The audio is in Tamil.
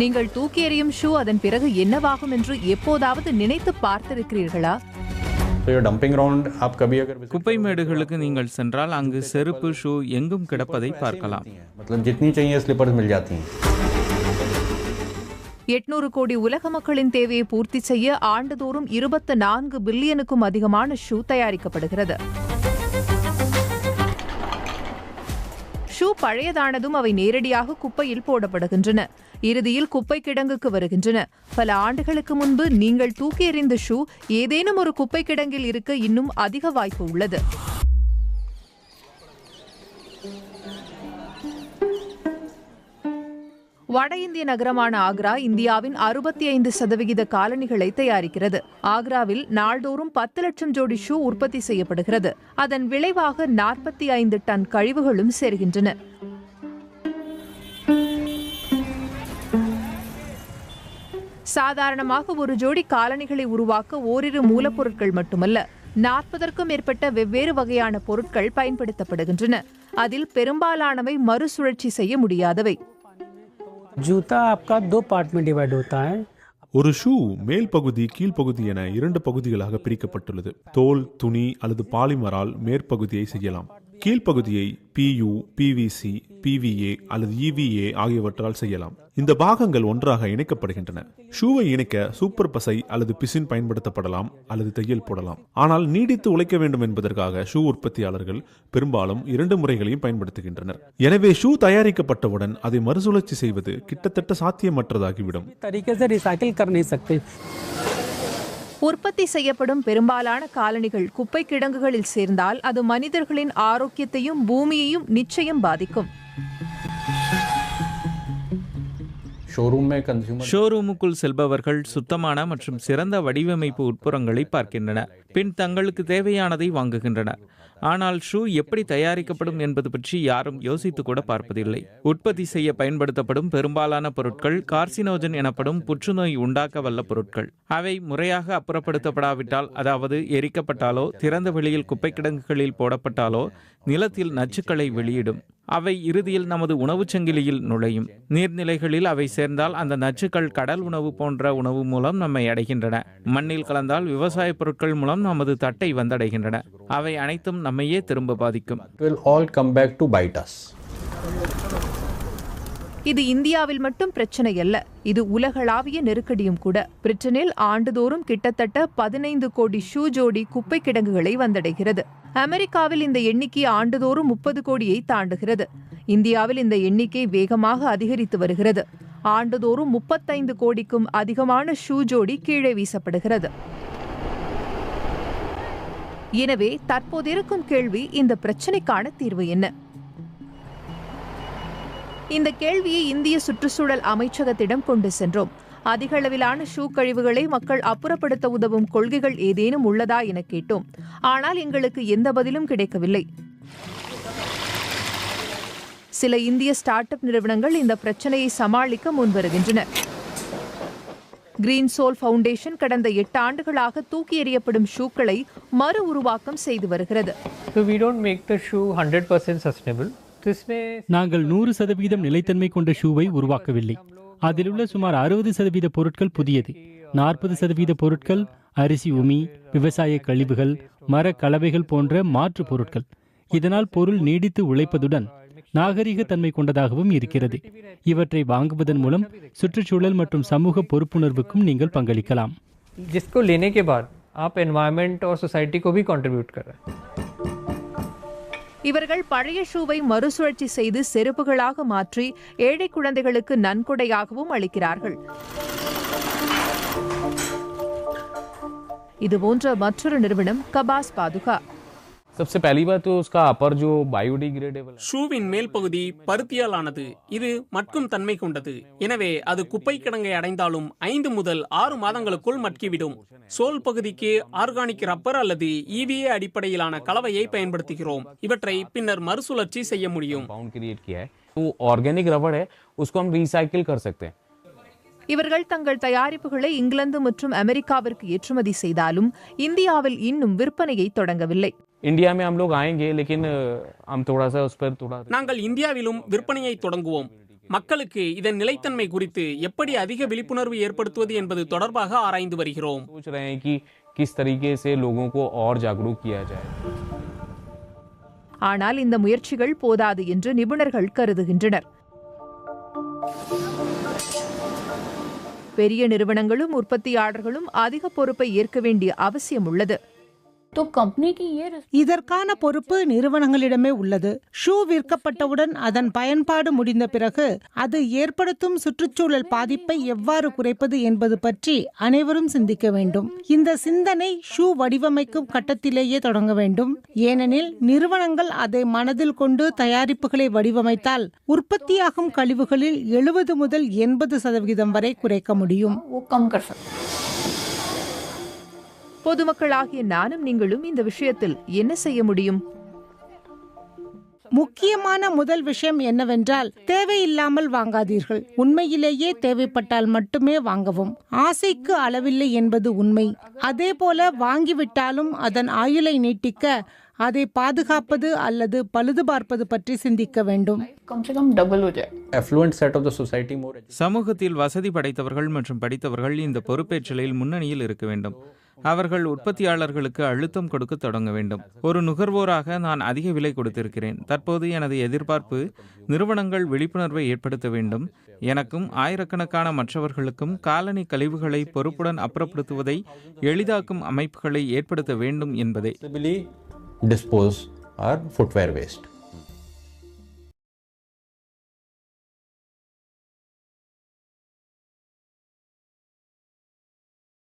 நீங்கள் தூக்கி எறியும் ஷூ அதன் பிறகு என்னவாகும் என்று எப்போதாவது நினைத்து பார்த்திருக்கிறீர்களா? குப்பை மேடுகளுக்கு நீங்கள் சென்றால் அங்கு செருப்பு ஷூ எங்கும் கிடப்பதை பார்க்கலாம். எட்நூறு கோடி உலக மக்களின் தேவையை பூர்த்தி செய்ய ஆண்டுதோறும் இருபத்தி நான்கு பில்லியனுக்கும் அதிகமான ஷூ தயாரிக்கப்படுகிறது. ஷூ பழையதானதும் அவை நேரடியாக குப்பையில் போடப்படுகின்றன. இறுதியில் குப்பை கிடங்குக்கு வருகின்றன. பல ஆண்டுகளுக்கு முன்பு நீங்கள் தூக்கி எறிந்த ஷூ ஏதேனும் ஒரு குப்பை கிடங்கில் இருக்க இன்னும் அதிக வாய்ப்பு உள்ளது. வட இந்திய நகரமான ஆக்ரா இந்தியாவின் அறுபத்தி ஐந்து சதவிகித காலணிகளை தயாரிக்கிறது. ஆக்ராவில் நாள்தோறும் பத்து லட்சம் ஜோடி ஷூ உற்பத்தி செய்யப்படுகிறது. அதன் விளைவாக நாற்பத்தி ஐந்து டன் கழிவுகளும் சேர்கின்றன. சாதாரணமாக ஒரு ஜோடி காலணிகளை உருவாக்க ஓரிரு மூலப்பொருட்கள் மட்டுமல்ல நாற்பதற்கும் மேற்பட்ட வெவ்வேறு வகையான பொருட்கள் பயன்படுத்தப்படுகின்றன. அதில் பெரும்பாலானவை மறுசுழற்சி செய்ய முடியாதவை. ஜூதா ஆப்கா தோ பார்ட் மே டிவைட் ஹோத்தா ஹை ஒரு ஷூ மேல் பகுதி கீழ்ப்பகுதி என இரண்டு பகுதிகளாக பிரிக்கப்பட்டுள்ளது. தோல் துணி அல்லது பாலிமரால் மேற்பகுதியை செய்யலாம். கீழ்ப்பகுதியை பியு பிவிசி பிவிஏ அல்லது இவிஏ ஆகியவற்றால் செய்யலாம். இந்த பாகங்கள் ஒன்றாக இணைக்கப்படுகின்றன. ஷூவை இணைக்க சூப்பர் பசை அல்லது பிசின் பயன்படுத்தப்படலாம் அல்லது தையல் போடலாம். ஆனால் நீடித்து உழைக்க வேண்டும் என்பதற்காக ஷூ உற்பத்தியாளர்கள் பெரும்பாலும் இரண்டு முறைகளையும் பயன்படுத்துகின்றனர். எனவே ஷூ தயாரிக்கப்பட்டவுடன் அதை மறுசுழற்சி செய்வது கிட்டத்தட்ட சாத்தியமற்றதாகிவிடும். உற்பத்தி செய்யப்படும் பெரும்பாலான காலணிகள் குப்பை கிடங்குகளில் சேர்ந்தால் அது மனிதர்களின் ஆரோக்கியத்தையும் பூமியையும் நிச்சயம் பாதிக்கும். ஷோரூமுக்குள் செல்பவர்கள் சுத்தமான மற்றும் சிறந்த வடிவமைப்பு உட்புறங்களை பார்க்கின்றனர். பின் தங்களுக்கு தேவையானதை வாங்குகின்றனர். ஆனால் ஷூ எப்படி தயாரிக்கப்படும் என்பது பற்றி யாரும் யோசித்து கூட பார்ப்பதில்லை. உற்பத்தி செய்ய பயன்படுத்தப்படும் பெரும்பாலான பொருட்கள் கார்சினோஜன் எனப்படும் புற்றுநோய் உண்டாக்க வல்ல பொருட்கள். அவை முறையாக அப்புறப்படுத்தப்படாவிட்டால் அதாவது எரிக்கப்பட்டாலோ திறந்த வெளியில் குப்பை கிடங்குகளில் போடப்பட்டாலோ நிலத்தில் நச்சுக்களை வெளியிடும். அவை இறுதியில் நமது உணவுச் சங்கிலியில் நுழையும். நீர்நிலைகளில் அவை சேர்ந்தால் அந்த நச்சுக்கள் கடல் உணவு போன்ற உணவு மூலம் நம்மை அடைகின்றன. மண்ணில் கலந்தால் விவசாய பொருட்கள் மூலம் நமது தட்டை வந்தடைகின்றன. அவை அனைத்தும் நம்மையே திரும்ப பாதிக்கும். இது இந்தியாவில் மட்டும் பிரச்சனை அல்ல இது உலகளாவிய நெருக்கடியும் கூட. பிரிட்டனில் ஆண்டுதோறும் கிட்டத்தட்ட பதினைந்து கோடி ஷூ ஜோடி குப்பை கிடங்குகளை வந்தடைகிறது. அமெரிக்காவில் இந்த எண்ணிக்கை ஆண்டுதோறும் முப்பது கோடியை தாண்டுகிறது. இந்தியாவில் இந்த எண்ணிக்கை வேகமாக அதிகரித்து வருகிறது. ஆண்டுதோறும் முப்பத்தைந்து கோடிக்கும் அதிகமான ஷூ ஜோடி கீழே வீசப்படுகிறது. எனவே தற்போதிருக்கும் கேள்வி இந்த பிரச்சனைக்கான தீர்வு என்ன? இந்த கேள்வியை இந்திய சுற்றுச்சூழல் அமைச்சகத்திடம் கொண்டு சென்றோம். அதிக அளவிலான ஷூ கழிவுகளை மக்கள் அப்புறப்படுத்த உதவும் கொள்கைகள் ஏதேனும் உள்ளதா என கேட்டோம். ஆனால் எங்களுக்கு எந்த பதிலும் கிடைக்கவில்லை. சில இந்திய ஸ்டார்ட் அப் நிறுவனங்கள் இந்த பிரச்சனையை சமாளிக்க முன்வருகின்றன. கிரீன் சோல் ஃபவுண்டேஷன் கடந்த எட்டு ஆண்டுகளாக தூக்கி எறியப்படும் ஷூக்களை மறு உருவாக்கம் செய்து வருகிறது. We don't make the shoe hundred percent sustainable நாங்கள் நூறு சதவீதம் நிலைத்தன்மை கொண்ட ஷூவை உருவாக்கவில்லை அதிலுள்ள சுமார் அறுபது சதவீத பொருட்கள் புதியது நாற்பது சதவீத பொருட்கள் அரிசி உமி விவசாய கழிவுகள் மர கலவைகள் போன்ற மாற்று பொருட்கள் இதனால் பொருள் நீடித்து உழைப்பதுடன் நாகரிக தன்மை கொண்டதாகவும் இருக்கிறது இவற்றை வாங்குவதன் மூலம் சுற்றுச்சூழல் மற்றும் சமூக பொறுப்புணர்வுக்கும் நீங்கள் பங்களிக்கலாம் जिसको लेने के बाद आप एनवायरनमेंट और सोसाइटी को भी कंट्रीब्यूट कर रहे हैं இவர்கள் பழைய ஷூவை மறுசுழற்சி செய்து செருப்புகளாக மாற்றி ஏழை குழந்தைகளுக்கு நன்கொடையாகவும் அளிக்கிறார்கள். இதுபோன்ற மற்றொரு நிறுவனம் கபாஸ் பாதுகா. सबसे पहली बात तो उसका अपर जो बायोडिग्रेडेबल ஷூவின் மேல் பகுதி பருத்தியால் ஆனது இது மட்கும் தன்மை கொண்டது எனவே அது குப்பை கிடங்கை அடைந்தாலும் ஐந்து முதல் ஆறு மாதங்களுக்குள் மட்கிவிடும் சோல் பகுதிக்கு ஆர்கானிக் ரப்பர் அல்லது இவிஏ அடிப்படையிலான கலவையை பயன்படுத்துகிறோம் இவற்றை பின்னர் மறுசுழற்சி செய்ய முடியும் कंपाउंड क्रिएट किया है तो ऑर्गेनिक रबड़ है उसको हम रिसाइकिल कर सकते हैं இவர்கள் தங்கள் தயாரிப்புகளை இங்கிலாந்து மற்றும் அமெரிக்காவிற்கு ஏற்றுமதி செய்தாலும் இந்தியாவில் இன்னும் விற்பனையை தொடங்கவில்லை इंडिया में हम लोग आएंगे लेकिन अ, हम थोड़ा सा उस पर थोड़ा நாங்கள் இந்தியாவிலும் விற்பனையை தொடங்குவோம் மக்களுக்கு இதன் நிலைத்தன்மை குறித்து எப்படி அதிக விழிப்புணர்வு ஏற்படுத்துவது என்பது தொடர்பாக ஆராய்ந்து வருகிறோம் सोच रहे हैं कि किस तरीके से लोगों को और जागरूक किया जाए ஆனால் இந்த முயற்சிகள் போதாது என்று நிபுணர்கள் கருதுகின்றனர் பெரிய நிறுவனங்களும் உற்பத்தியாளர்களும் அதிக பொறுப்பை ஏற்க வேண்டிய அவசியம் உள்ளது तो कंपनी की ये இதற்கான பொறுப்பு நிறுவனங்களிடமே உள்ளது ஷூ விற்கப்பட்டவுடன் அதன் பயன்பாடு முடிந்த பிறகு அது ஏற்படுத்தும் சுற்றுச்சூழல் பாதிப்பை எவ்வாறு குறைப்பது என்பது பற்றி அனைவரும் சிந்திக்க வேண்டும் இந்த சிந்தனை ஷூ வடிவமைக்கும் கட்டத்திலேயே தொடங்க வேண்டும் ஏனெனில் நிறுவனங்கள் அதை மனதில் கொண்டு தயாரிப்புகளை வடிவமைத்தால் உற்பத்தியாகும் கழிவுகளில் எழுபது முதல் எண்பது சதவிகிதம் வரை குறைக்க முடியும் பொதுமக்களாகிய நானும் நீங்களும் இந்த விஷயத்தில் என்ன செய்ய முடியும்? முக்கியமான முதல் விஷயம் என்னவென்றால் தேவையில்லாமல் வாங்காதீர்கள். உண்மையிலேயே தேவைப்பட்டால் மட்டுமே வாங்கவும். ஆசைக்கு அளவில்லை என்பது உண்மை. அதே போல வாங்கிவிட்டாலும் அதன் ஆயுளை நீட்டிக்க அதை பாதுகாப்பது அல்லது பழுது பார்ப்பது பற்றி சிந்திக்க வேண்டும். சமூகத்தில் வசதி படைத்தவர்கள் மற்றும் படித்தவர்கள் இந்த பொறுப்பேற்றலில் முன்னணியில் இருக்க வேண்டும். அவர்கள் உற்பத்தியாளர்களுக்கு அழுத்தம் கொடுக்க தொடங்க வேண்டும். ஒரு நுகர்வோராக நான் அதிக விலை கொடுத்திருக்கிறேன். தற்போது எனது எதிர்பார்ப்பு நிறுவனங்கள் விழிப்புணர்வை ஏற்படுத்த வேண்டும். எனக்கும் ஆயிரக்கணக்கான மற்றவர்களுக்கும் காலனி கழிவுகளை பொறுப்புடன் அப்புறப்படுத்துவதை எளிதாக்கும் அமைப்புகளை ஏற்படுத்த வேண்டும் என்பதே. Dispose R footwear waste